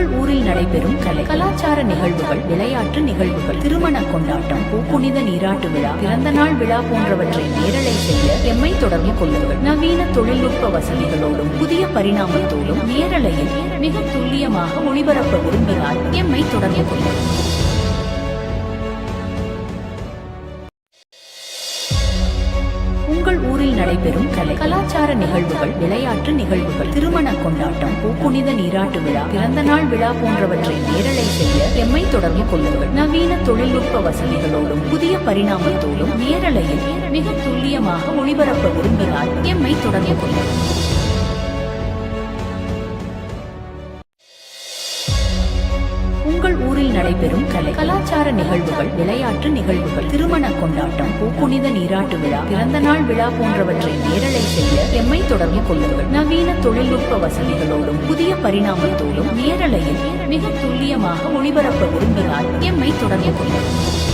உங்கள் ஊரில் நடைபெறும் கலை கலாச்சார நிகழ்வுகள் விளையாட்டு நிகழ்வுகள் திருமண கொண்டாட்டம் பூப்புனித நீராட்டு விழா பிறந்த நாள் விழா போன்றவற்றை நேரலை செய்ய எம்மை தொடர்பு கொள்ளுங்கள். நவீன தொழில்நுட்ப வசதிகளோடும் புதிய பரிணாமத்தோடும் நேரலையில் மிக துல்லியமாக ஒளிபரப்ப விரும்பினால் எம்மை தொடர்பு கொள்ளுங்கள். உங்கள் ஊரில் நடைபெறும் கலை கலாச்சார நிகழ்வுகள் விளையாட்டு நிகழ்வுகள் திருமண கொண்டாட்டம் பூப்புனித நீராட்டு விழா பிறந்த நாள் விழா போன்றவற்றை நேரலை செய்ய எம்மை தொடர்பு கொள்ளுங்கள். நவீன தொழில்நுட்ப வசதிகளோடும் புதிய பரிணாமத்தோடும் நேரலையில் மிக துல்லியமாக ஒளிபரப்ப விரும்பினால் எம்மை தொடர்பு கொள்ளுங்கள். ஊரில் நடைபெறும் கலை கலாச்சார நிகழ்வுகள் விளையாட்டு நிகழ்வுகள் திருமண கொண்டாட்டம் பூப்புனித நீராட்டு விழா பிறந்த நாள் விழா போன்றவற்றை நேரலை செய்ய எம்மை தொடர்பு கொள்ளுங்கள். நவீன தொழில்நுட்ப வசதிகளோடும் புதிய பரிணாமத்தோடும் நேரலையில் மிக துல்லியமாக ஒளிபரப்ப விரும்பினால் எம்மை தொடர்பு கொள்ளுங்கள்.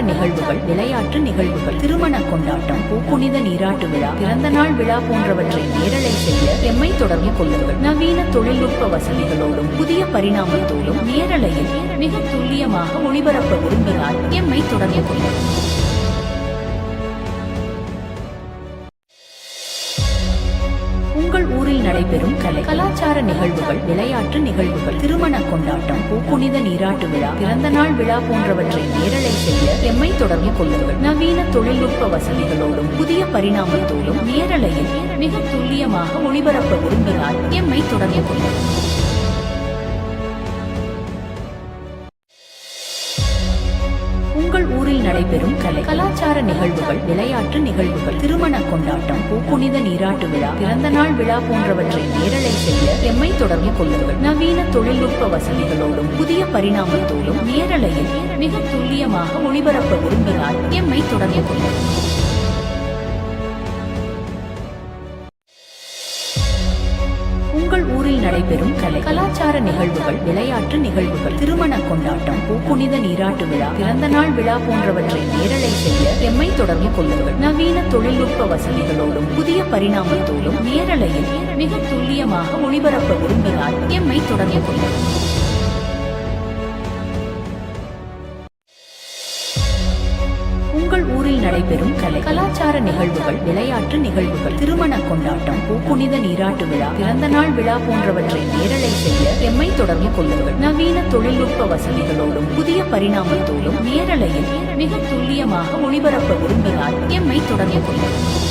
கலாச்சார நிகழ்வுகள் விளையாட்டு நிகழ்வுகள் திருமண கொண்டாட்டம் பூப்புனித நீராட்டு விழா பிறந்த நாள் விழா போன்றவற்றை நேரலை செய்ய எம்மை தொடர்பு கொள்ளுங்கள். நவீன தொழில்நுட்ப வசதிகளோடும் புதிய பரிணாமத்தோடும் நேரலையில் மிக துல்லியமாக ஒளிபரப்ப விரும்பினால் எம்மை தொடர்பு கொள்ளுங்கள். கலாச்சார நிகழ்வுகள் விளையாட்டு நிகழ்வுகள் திருமண கொண்டாட்டம் பூப்புனித நீராட்டு விழா பிறந்த நாள் விழா போன்றவற்றை நேரலை செய்ய எம்மை தொடர்பு கொள்ளுங்கள். நவீன தொழில்நுட்ப வசதிகளோடும் புதிய பரிணாமத்தோடும் நேரலையில் மிக துல்லியமாக ஒளிபரப்ப விரும்பினால் எம்மை தொடர்பு கொள்ளுங்கள். நடைபெறும் கலை. கலாச்சார நிகழ்வுகள் விளையாட்டு நிகழ்வுகள் திருமண கொண்டாட்டம் பூப்புனித நீராட்டு விழா பிறந்த நாள் விழா போன்றவற்றை நேரலை செய்ய எம்மை தொடர்பு கொள்ளுங்கள். நவீன தொழில்நுட்ப வசதிகளோடும் புதிய பரிணாமத்தோடும் நேரலையில் மிக துல்லியமாக ஒளிபரப்ப விரும்பினால் எம்மை தொடர்பு கொள்ளுங்கள். உங்கள் ஊரில் நடைபெறும் கலை கலாச்சார நிகழ்வுகள் விளையாட்டு நிகழ்வுகள் திருமண கொண்டாட்டம் பூப்புனித நீராட்டு விழா பிறந்த நாள் விழா போன்றவற்றை நேரலை செய்ய எம்மை தொடர்பு கொள்ளுங்கள். நவீன தொழில்நுட்ப வசதிகளோடும் புதிய பரிணாமத்தோடும் நேரலையில் மிக துல்லியமாக ஒளிபரப்ப விரும்பினால் எம்மை தொடர்பு கொள்ளுங்கள். நிகழ்வுகள். திருமண கொண்டாட்டம் புனித நீராட்டு விழா பிறந்த நாள் விழா போன்றவற்றை நேரலை செய்ய எம்மை தொடர்பு கொள்ளுங்கள். நவீன தொழில்நுட்ப வசதிகளோடும் புதிய பரிணாமத்தோடும் நேரலையில் மிக துல்லியமாக ஒளிபரப்ப விரும்பினால் எம்மை தொடர்பு கொள்ளுங்கள்.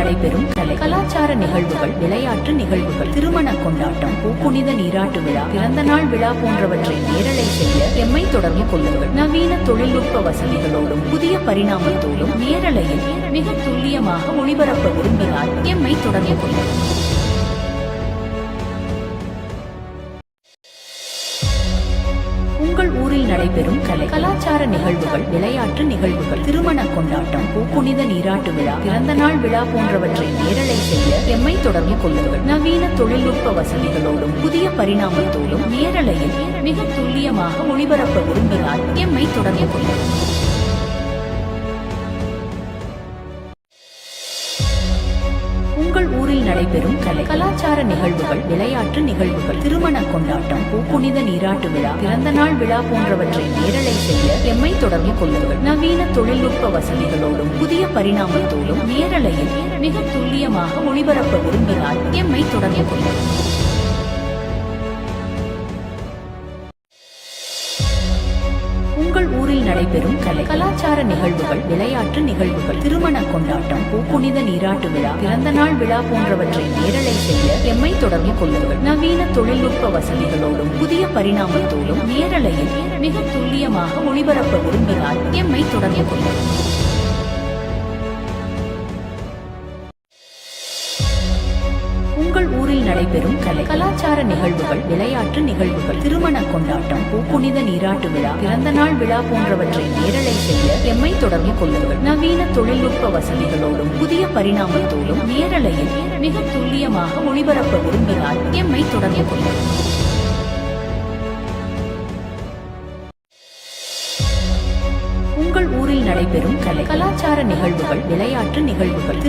நடைபெறும் கலை கலாச்சார நிகழ்வுகள் விளையாட்டு நிகழ்வுகள் திருமண கொண்டாட்டம் பூப்புனித நீராட்டு விழா பிறந்த நாள் விழா போன்றவற்றை நேரலை செய்ய எம்மை தொடர்பு கொள்ளுங்கள். நவீன தொழில்நுட்ப வசதிகளோடும் புதிய பரிணாமத்தோடும் நேரலையில் மிக துல்லியமாக ஒளிபரப்ப விரும்பினால் எம்மை தொடர்பு கொள்ளுங்கள். உங்கள் ஊரில் நடைபெறும் கலை கலாச்சார நிகழ்வுகள் விளையாட்டு நிகழ்வுகள் திருமண கொண்டாட்டம் பூப்புனித நீராட்டு விழா பிறந்த நாள் விழா போன்றவற்றை நேரலை செய்ய எம்மை தொடர்பு கொள்ளுங்கள். நவீன தொழில்நுட்ப வசதிகளோடும் புதிய பரிணாமத்தோடும் நேரலையில் மிக துல்லியமாக ஒளிபரப்ப விரும்பினால் எம்மை தொடர்பு கொள்ளுங்கள். நடைபெறும் கலை. கலாச்சார நிகழ்வுகள் விளையாட்டு நிகழ்வுகள் திருமண கொண்டாட்டம் பூப்புனித நீராட்டு விழா பிறந்த நாள் விழா போன்றவற்றை நேரலை செய்ய எம்மை தொடர்பு கொள்ளுங்கள். நவீன தொழில்நுட்ப வசதிகளோடும் புதிய பரிணாமத்தோடும் நேரலையில் மிக துல்லியமாக ஒளிபரப்ப விரும்பினால் எம்மை தொடர்பு கொள்ளுங்கள். உங்கள் ஊரில் நடைபெறும் கலை கலாச்சார நிகழ்வுகள் விளையாட்டு நிகழ்வுகள் திருமண கொண்டாட்டம் பூப்புனித நீராட்டு விழா பிறந்த நாள் விழா போன்றவற்றை நேரலை செய்ய எம்மை தொடர்பு கொள்ளுங்கள். நவீன தொழில்நுட்ப வசதிகளோடும் புதிய பரிணாமத்தோடும் நேரலையில் மிக துல்லியமாக ஒளிபரப்ப விரும்பினால் எம்மை தொடர்பு கொள்ளுங்கள். நடைபெறும் கலை. கலாச்சார நிகழ்வுகள் விளையாட்டு நிகழ்வுகள் திருமண கொண்டாட்டம் பூப்புனித நீராட்டு விழா பிறந்த நாள் விழா போன்றவற்றை நேரலை செய்ய எம்மை தொடர்பு கொள்ளுங்கள். நவீன தொழில்நுட்ப வசதிகளோடும் புதிய பரிணாமத்தோடும் நேரலையில் மிக துல்லியமாக ஒளிபரப்ப விரும்பினால் எம்மை தொடர்பு கொள்ளுங்கள். உங்கள் ஊரில் நடைபெறும் கலை கலாச்சார நிகழ்வுகள் விளையாட்டு நிகழ்வுகள்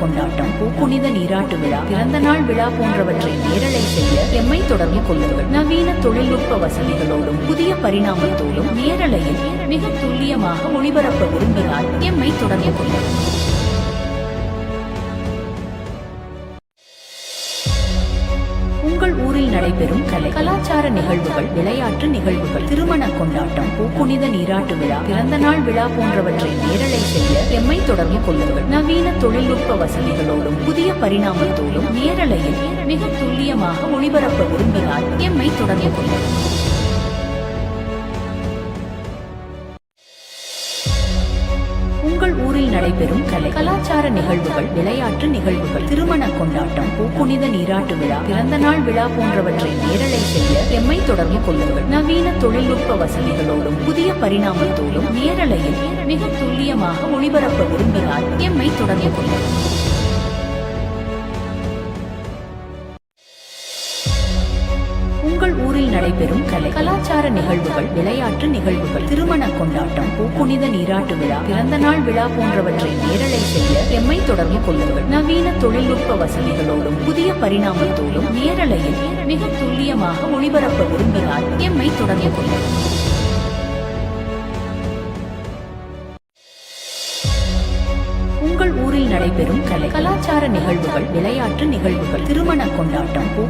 கொண்டாட்டம். பூப்புனித நீராட்டு விழா. பிறந்த நாள் விழா போன்றவற்றை நேரலை செய்ய எம்மை தொடர்பு கொள்ளுங்கள். நவீன தொழில்நுட்ப வசதிகளோடும் புதிய பரிணாமத்தோடும் நேரலையில் மிக துல்லியமாக ஒளிபரப்ப விரும்பினால் எம்மை தொடர்பு கொள்ளுங்கள். நடைபெறும் கலை. கலாச்சார நிகழ்வுகள் விளையாட்டு நிகழ்வுகள் திருமண கொண்டாட்டம் பூப்புனித நீராட்டு விழா பிறந்த நாள் விழா போன்றவற்றை நேரலை செய்ய எம்மை தொடர்பு கொள்ளுங்கள். நவீன தொழில்நுட்ப வசதிகளோடும் புதிய பரிணாமத்தோடும் நேரலையில் மிக துல்லியமாக ஒளிபரப்ப விரும்பினால் எம்மை தொடர்பு கொள்ளுங்கள். உங்கள் ஊரில் நடைபெறும் கலை கலாச்சார நிகழ்வுகள் விளையாட்டு நிகழ்வுகள் திருமண கொண்டாட்டம் பூப்புனித நீராட்டு விழா பிறந்த நாள் விழா போன்றவற்றை நேரலை செய்ய எம்மை தொடர்பு கொள்ளுங்கள். நவீன தொழில்நுட்ப வசதிகளோடும் புதிய பரிணாமத்தோடும் நேரலையில் மிக துல்லியமாக ஒளிபரப்ப விரும்பினால் எம்மை தொடர்பு கொள்ளுங்கள். நடைபெறும் கலை. கலாச்சார நிகழ்வுகள் விளையாட்டு நிகழ்வுகள் திருமண கொண்டாட்டம் பூப்புனித நீராட்டு விழா பிறந்த நாள் விழா போன்றவற்றை நேரலை செய்ய எம்மை தொடர்பு கொள்ளுங்கள். நவீன தொழில்நுட்ப வசதிகளோடும் புதிய பரிணாமத்தோடும் நேரலையில் மிக துல்லியமாக ஒளிபரப்ப விரும்பினால் எம்மை தொடர்பு கொள்ளுங்கள். உங்கள் ஊரில் நடைபெறும் கலை கலாச்சார நிகழ்வுகள் விளையாட்டு நிகழ்வு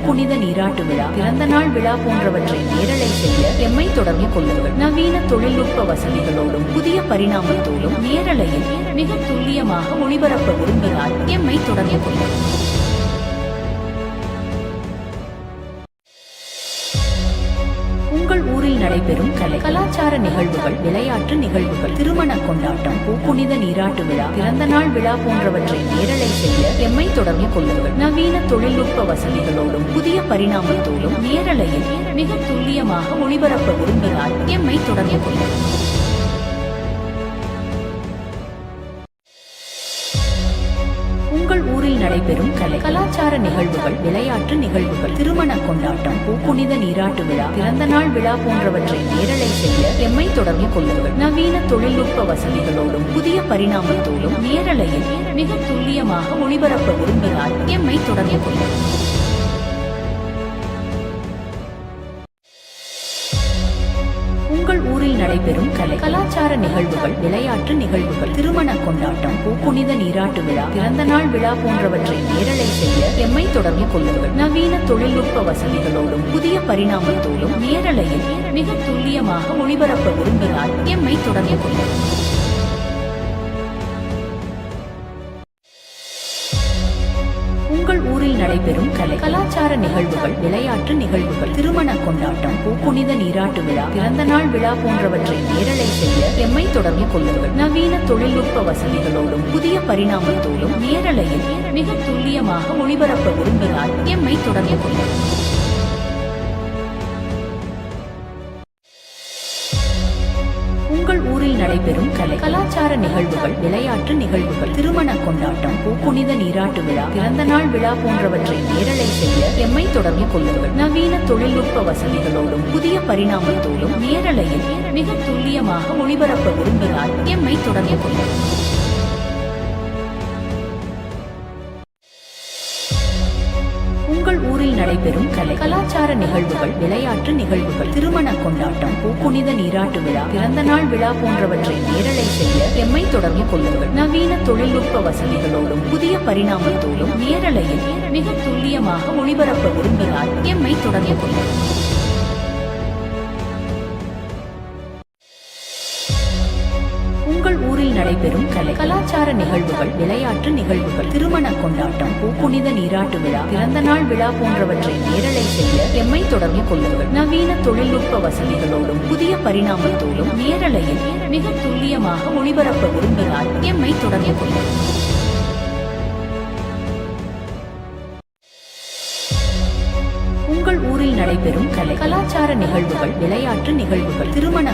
புனித நீராட்டு விழா பிறந்த நாள் விழா போன்றவற்றை நேரலை செய்ய எம்மை தொடர்பு கொள்ளுங்கள். நவீன தொழில்நுட்ப வசதிகளோடும் புதிய பரிணாமத்தோடும் நேரலையில் மிக துல்லியமாக ஒளிபரப்ப விரும்பினால் எம்மை தொடர்பு கொள்ளுங்கள். உங்கள் ஊரில் நடைபெறும் கலை கலாச்சார நிகழ்வு பூப்புனித விழா பிறந்த நாள் விழா போன்றவற்றை நேரலை செய்ய எம்மை தொடர்பு கொள்ளுங்கள். நவீன தொழில்நுட்ப வசதிகளோடும் புதிய பரிணாமத்தோடும் நேரலையில் மிக துல்லியமாக ஒளிபரப்ப விரும்பினால் எம்மை தொடர்பு கொள்ளுங்கள். உங்கள் ஊரில் நடைபெறும் கலை கலாச்சார நிகழ்வுகள் விளையாட்டு நிகழ்வுகள் புனித நீராட்டு விழா பிறந்த நாள் விழா போன்றவற்றை நேரலை செய்ய எம்மை தொடர்பு கொள்ளுங்கள். நவீன தொழில்நுட்ப வசதிகளோடும் புதிய பரிணாமத்தோடும் நேரலையில் மிக துல்லியமாக ஒளிபரப்ப விரும்பினால் எம்மை தொடர்பு கொள்ளுங்கள். கலாச்சார நிகழ்வுகள் விளையாட்டு நிகழ்வுகள் திருமண கொண்டாட்டம் பூப்புனித நீராட்டு விழா பிறந்த நாள் விழா போன்றவற்றை நேரலை செய்ய எம்மை தொடர்பு கொள்ளுங்கள். நவீன தொழில்நுட்ப வசதிகளோடும் புதிய பரிணாமத்தோடும் நேரலையில் மிக துல்லியமாக ஒளிபரப்ப விரும்பினால் எம்மை தொடர்பு கொள்ளுங்கள். நடைபெறும் கலை. கலாச்சார நிகழ்வுகள் விளையாட்டு நிகழ்வுகள் திருமண கொண்டாட்டம் பூப்புனித நீராட்டு விழா பிறந்த நாள் விழா போன்றவற்றை நேரலை செய்ய எம்மை தொடர்பு கொள்ளுங்கள். நவீன தொழில்நுட்ப வசதிகளோடும் புதிய பரிணாமத்தோடும் நேரலையில் மிக துல்லியமாக ஒளிபரப்ப விரும்பினால் எம்மை தொடர்பு கொள்ளுங்கள். நடைபெறும் கலை. கலாச்சார நிகழ்வுகள் விளையாட்டு நிகழ்வுகள் திருமண கொண்டாட்டம் பூப்புனித நீராட்டு விழா பிறந்த நாள் விழா போன்றவற்றை நேரலை செய்ய எம்மை தொடர்பு கொள்ளுங்கள். நவீன தொழில்நுட்ப வசதிகளோடும் புதிய பரிணாமத்தோடும் நேரலையில் மிக துல்லியமாக ஒளிபரப்ப விரும்பினால் எம்மை தொடர்பு கொள்ளுங்கள். ஊரில் நடைபெறும் கலை. கலாச்சார நிகழ்வுகள் விளையாட்டு நிகழ்வுகள் திருமண கொண்டாட்டம் பூப்புனித நீராட்டு விழா பிறந்த நாள் விழா போன்றவற்றை நேரலை செய்ய எம்மை தொடர்பு கொள்ளுங்கள். நவீன தொழில்நுட்ப வசதிகளோடும் புதிய பரிணாமத்தோடும் நேரலையில் மிக துல்லியமாக ஒளிபரப்ப விரும்பினால் எம்மை தொடர்பு கொள்ளுங்கள். உங்கள் ஊரில் நடைபெறும் கலை. கலாச்சார நிகழ்வுகள் விளையாட்டு நிகழ்வுகள் திருமண கொண்டாட்டம் பூப்புனித நீராட்டு விழா பிறந்த நாள் விழா போன்றவற்றை நேரலை செய்ய எம்மை தொடர்பு கொள்ளுங்கள். நவீன தொழில்நுட்ப வசதிகளோடும் புதிய பரிணாமத்தோடும் நேரலையில் மிக துல்லியமாக ஒளிபரப்ப விரும்பினால் எம்மை தொடர்பு கொள்ளுங்கள். உங்கள் ஊரில் நடைபெறும் கலை கலாச்சார நிகழ்வுகள் விளையாட்டு நிகழ்வுகள்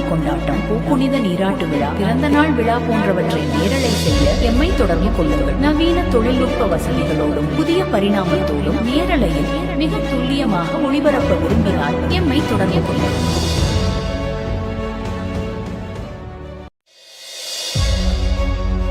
கொண்டாட்டம் பூப்புனித நீராட்டு விழா பிறந்த நாள் விழா போன்றவற்றை நேரலை செய்ய எம்மை தொடர்பு கொள்ளுங்கள். நவீன தொழில்நுட்ப வசதிகளோடும் புதிய பரிணாமத்தோடும் நேரலையில் மிக துல்லியமாக ஒளிபரப்ப விரும்பினால் எம்மை தொடர்பு கொள்ளுங்கள்.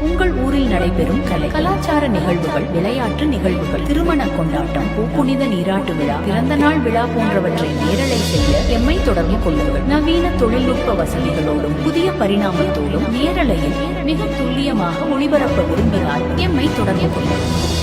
உங்கள் ஊரில் நடைபெறும் கலை கலாச்சார நிகழ்வுகள் விளையாட்டு நிகழ்வுகள் திருமண கொண்டாட்டம் பூப்புனித நீராட்டு விழா பிறந்த நாள் விழா போன்றவற்றை நேரலை செய்ய எம்மை தொடர்பு கொள்ளுங்கள். நவீன தொழில்நுட்ப வசதிகளோடும் புதிய பரிணாமத்தோடும் நேரலையில் மிக துல்லியமாக ஒளிபரப்ப விரும்பினால் எம்மை தொடர்பு கொள்ளுங்கள்.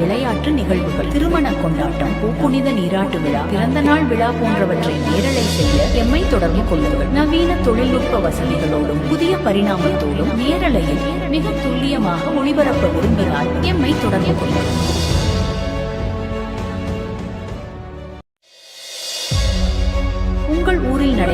விளையாட்டு நிகழ்வுகள் திருமண கொண்டாட்டம் பூப்புனித நீராட்டு விழா பிறந்த நாள் விழா போன்றவற்றை நேரலை செய்ய எம்மை தொடர்பு கொள்ளுங்கள். நவீன தொழில்நுட்ப வசதிகளோடும் புதிய பரிணாமத்தோடும் நேரலையில் மிக துல்லியமாக ஒளிபரப்ப விரும்பினால் எம்மை தொடர்பு கொள்ளுங்கள்.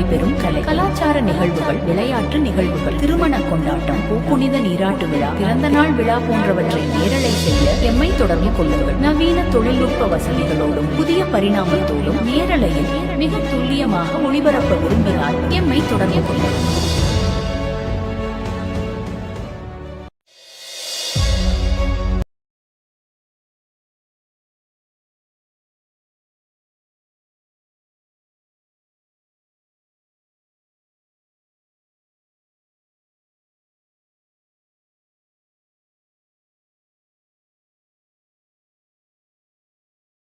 நடைபெறும் கலை. கலாச்சார நிகழ்வுகள் விளையாட்டு நிகழ்வுகள் திருமண கொண்டாட்டம் பூப்புனித நீராட்டு விழா பிறந்த நாள் விழா போன்றவற்றை நேரலை செய்ய எம்மை தொடர்பு கொள்ளுங்கள். நவீன தொழில்நுட்ப வசதிகளோடும் புதிய பரிணாமத்தோடும் நேரலையில் மிக துல்லியமாக ஒளிபரப்ப விரும்பினால் எம்மை தொடர்பு கொள்ளுங்கள்.